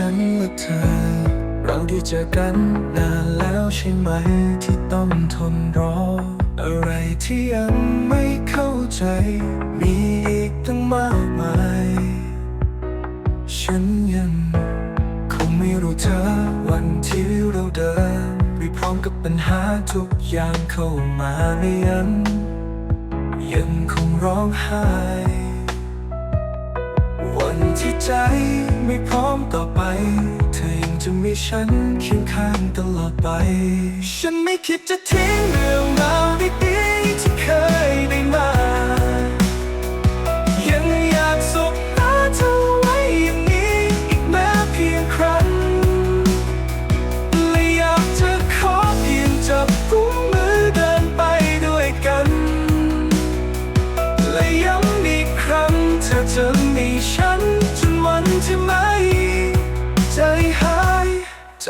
ฉันและเธอ เราได้เจอกันนานแล้วใช่ไหม ที่ต้องทนรอ อะไรที่ยังไม่เข้าใจ มีอีกตั้งมากมาย ฉันยังคงไม่รู้เธอ วันที่เราเดินไปพร้อมกับปัญหาทุกอย่างเข้ามาไม่ยันยังคงร้องไห้ วันที่ใจ ต่อไป เธอยังจะมีฉันเคียงข้างตลอดไป ฉันไม่คิดจะทิ้งเรื่องราวดี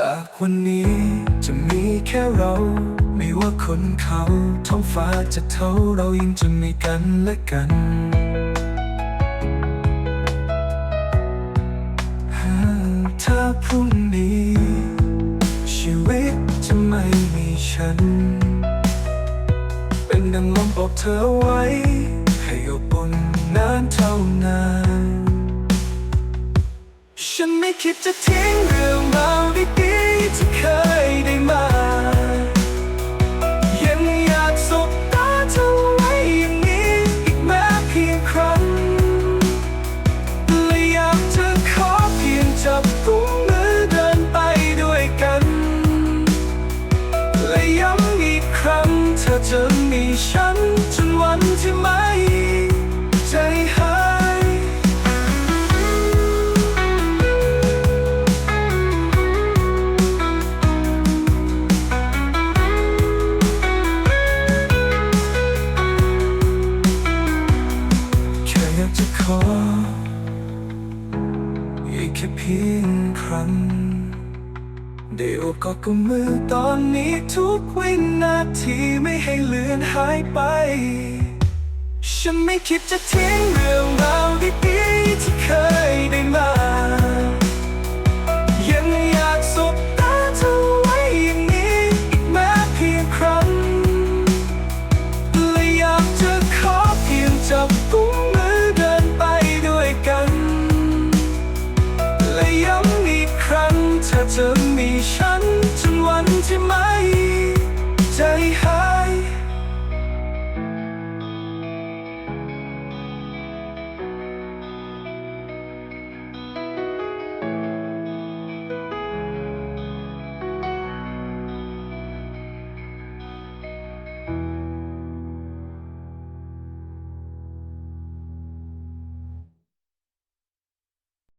จากวันนี้จะมีแค่เรา ไม่ว่าคนเขาท้องฟ้าจะเท่าเรายังจะมีกันและกันถ้าพรุ่งนี้ ชีวิตจะไม่มีฉัน เป็นดังลมบอกเธอไว้ ให้อบอุ่นนานเท่านาน ฉันไม่คิดจะทิ้งเรื่องราว ฉันจนวันที่ไม่ใจหายแค่อยากจะขออีกแค่เพียงครั้ง ได้โอบกอดกุมมือตอนนี้ทุกวินาทีไม่ให้เลือนหายไป ฉันไม่คิดจะทิ้งเรื่องราวดีๆที่เคยได้มา